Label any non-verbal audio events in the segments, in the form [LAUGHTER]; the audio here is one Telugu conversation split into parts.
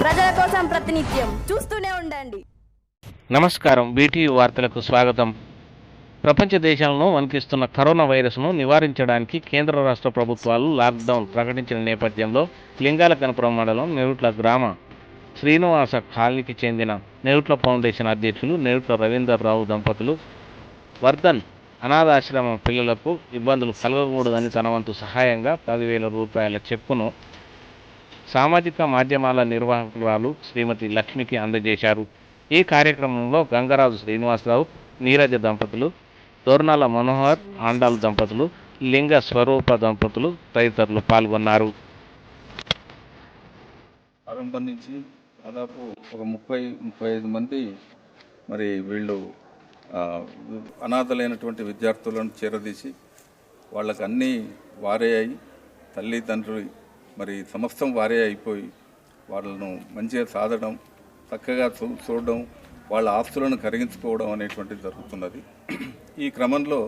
ప్రజల కోసం ప్రతినిత్యం. చూస్తూనే ఉండండి. నమస్కారం. బీటీ వార్తలకు స్వాగతం. ప్రపంచ దేశాలను వణికిస్తున్న కరోనా వైరస్ను నివారించడానికి కేంద్ర రాష్ట్ర ప్రభుత్వాలు లాక్డౌన్ ప్రకటించిన నేపథ్యంలో లింగాల కనపురం మండలం నెరుట్ల గ్రామ శ్రీనివాస కాలనీకి చెందిన నెరుట్ల ఫౌండేషన్ అధ్యక్షులు నెరుట్ల రవీంద్రరావు దంపతులు వర్ధన్ అనాథాశ్రమ పిల్లలకు ఇబ్బందులు కలగకూడదని తన వంతు సహాయంగా పదివేల రూపాయల చెప్పును సామాజిక మాధ్యమాల నిర్వాహకురాలు శ్రీమతి లక్ష్మికి అందజేశారు. ఈ కార్యక్రమంలో గంగరాజు శ్రీనివాసరావు నీరజ దంపతులు తోర్నాల మనోహర్ ఆండాల్ దంపతులు లింగ స్వరూప దంపతులు తదితరులు పాల్గొన్నారు. ప్రారంభం నుంచి దాదాపు ఒక ముప్పై ముప్పై ఐదు మంది మరి వీళ్ళు అనాథలైనటువంటి విద్యార్థులను చేరదీసి వాళ్ళకు అన్నీ వారే అయి తల్లిదండ్రులు మరి సమస్తం వారే అయిపోయి వాళ్ళను మంచిగా సాధడం చక్కగా చూ చూడడం వాళ్ళ ఆస్తులను కరిగించుకోవడం అనేటువంటిది జరుగుతున్నది. ఈ క్రమంలో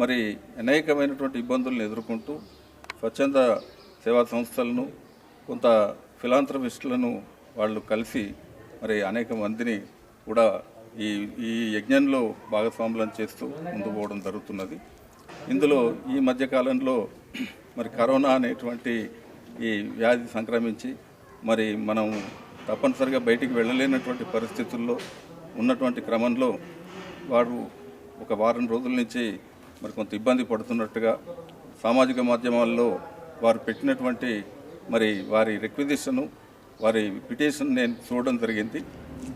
మరి అనేకమైనటువంటి ఇబ్బందులను ఎదుర్కొంటూ స్వచ్ఛంద సేవా సంస్థలను కొంత ఫిలాంథ్రపిస్టులను వాళ్ళు కలిసి మరి అనేక మందిని కూడా ఈ ఈ యజ్ఞంలో భాగస్వాములను చేస్తూ ముందు పోవడం జరుగుతున్నది. ఇందులో ఈ మధ్యకాలంలో మరి కరోనా అనేటువంటి ఈ వ్యాధి సంక్రమించి మరి మనం తప్పనిసరిగా బయటికి వెళ్ళలేనటువంటి పరిస్థితుల్లో ఉన్నటువంటి క్రమంలో వారు ఒక వారం రోజుల నుంచి మరి కొంత ఇబ్బంది పడుతున్నట్టుగా సామాజిక మాధ్యమాల్లో వారు పెట్టినటువంటి మరి వారి రిక్విజిషను వారి పిటిషన్ నేను చూడడం జరిగింది.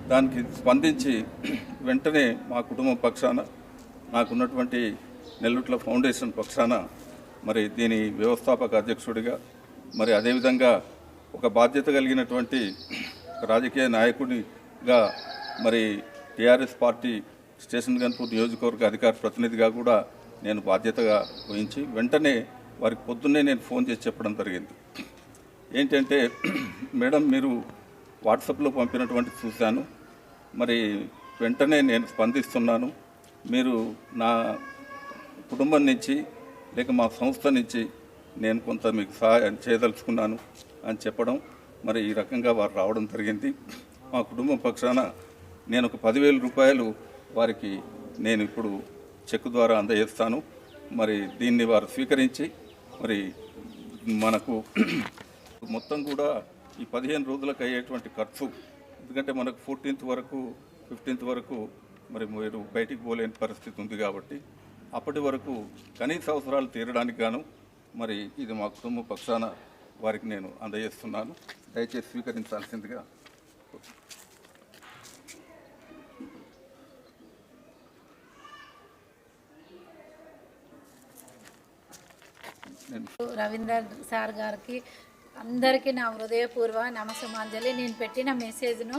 దానికి స్పందించి వెంటనే మా కుటుంబం పక్షాన నాకున్నటువంటి నెల్లుట్ల ఫౌండేషన్ పక్షాన మరి దీని వ్యవస్థాపక అధ్యక్షుడిగా మరి అదేవిధంగా ఒక బాధ్యత కలిగినటువంటి రాజకీయ నాయకుడిగా మరి టీఆర్ఎస్ పార్టీ స్టేషన్ గన్పూర్ నియోజకవర్గ అధికార ప్రతినిధిగా కూడా నేను బాధ్యతగా వహించి వెంటనే వారికి పొద్దున్నే నేను ఫోన్ చేసి చెప్పడం జరిగింది. ఏంటంటే మేడం మీరు వాట్సాప్లో పంపినటువంటి చూశాను. మరి వెంటనే నేను స్పందిస్తున్నాను. మీరు నా కుటుంబం నుంచి లేక మా సంస్థ నుంచి నేను కొంత మీకు సహాయం చేయదలుచుకున్నాను అని చెప్పడం మరి ఈ రకంగా వారు రావడం జరిగింది. మా కుటుంబం పక్షాన నేను ఒక పదివేల రూపాయలు వారికి నేను ఇప్పుడు చెక్ ద్వారా అందజేస్తాను. మరి దీన్ని వారు స్వీకరించి మరి మనకు [CLEARS THROAT] మొత్తం కూడా ఈ పదిహేను రోజులకు అయ్యేటువంటి ఖర్చు ఎందుకంటే మనకు ఫోర్టీన్త్ వరకు ఫిఫ్టీన్త్ వరకు మరి మీరు బయటికి పోలేని పరిస్థితి ఉంది కాబట్టి అప్పటి వరకు కనీస అవసరాలు తీరడానికి గాను మరి ఇది మా కుటుంబ పక్షాన వారికి నేను అందజేస్తున్నాను. దయచేసి స్వీకరించాల్సిందిగా రవీంద్ర రవీందర్ సార్ గారికి అందరికీ నా హృదయపూర్వ నమస్సమాంజలి. నేను పెట్టిన మెసేజ్ను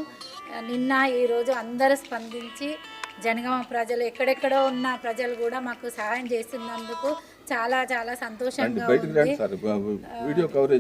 నిన్న ఈరోజు అందరూ స్పందించి జనగామ ప్రజలు ఎక్కడెక్కడో ఉన్న ప్రజలు కూడా మాకు సహాయం చేస్తున్నందుకు చాలా చాలా సంతోషంగా ఉంది.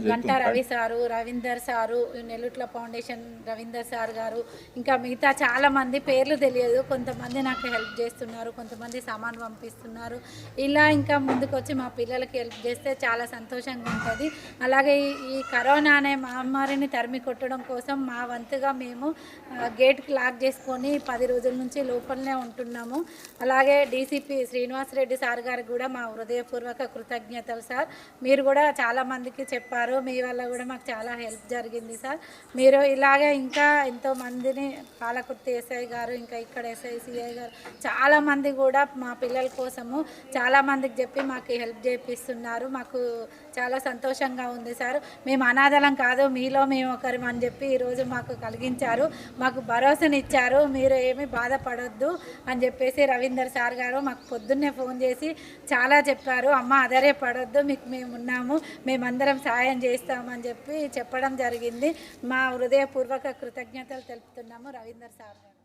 Ganta Ravi sir Ravinder sir Nellutla foundation Ravinder sir garu ఇంకా మిగతా చాలా మంది పేర్లు తెలియదు. కొంతమంది నాకు హెల్ప్ చేస్తున్నారు కొంతమంది సామాన్ పంపిస్తున్నారు. ఇలా ఇంకా ముందుకు వచ్చి మా పిల్లలకి హెల్ప్ చేస్తే చాలా సంతోషంగా ఉంటుంది. అలాగే ఈ- కరోనా అనే మహమ్మారిని తరిమి కొట్టడం కోసం మా వంతుగా మేము ఆ, గేట్కి లాక్ చేసుకొని పది రోజుల నుంచి లోపలనే ఉంటున్నాము. అలాగే డీసీపీ శ్రీనివాసరెడ్డి సార్ గారికి కూడా మా హృదయపూర్వక కృతజ్ఞతలు సార్. మీరు కూడా చాలామందికి చెప్పారు. మీ వల్ల కూడా మాకు చాలా హెల్ప్ జరిగింది సార్. మీరు ఇలాగే ఇంకా ఎంతో మందిని పాలకుర్తి ఎస్ఐ గారు ఇంకా ఇక్కడ ఎస్ఐ సిఐ గారు చాలామంది కూడా మా పిల్లల కోసము చాలామందికి చెప్పి మాకు హెల్ప్ చేపిస్తున్నారు. మాకు చాలా సంతోషంగా ఉంది సార్. మేము అనాథలం కాదు మీలో మేము ఒకరు అని చెప్పి ఈరోజు మాకు కలిగించారు. మాకు భరోసానిచ్చారు. మీరు ఏమి బాధపడొద్దు. అని చెప్పేసి రవీందర్ సార్ గారు మాకు పొద్దున్నే ఫోన్ చేసి చాలా చెప్పారు. అమ్మ అదరే పడొద్దు మీకు మేము ఉన్నాము మేమందరం సాయం చేస్తామని చెప్పి చెప్పడం జరిగింది. మా హృదయపూర్వక కృతజ్ఞతలు తెలుపుతున్నాము రవీందర్ సార్ గారు.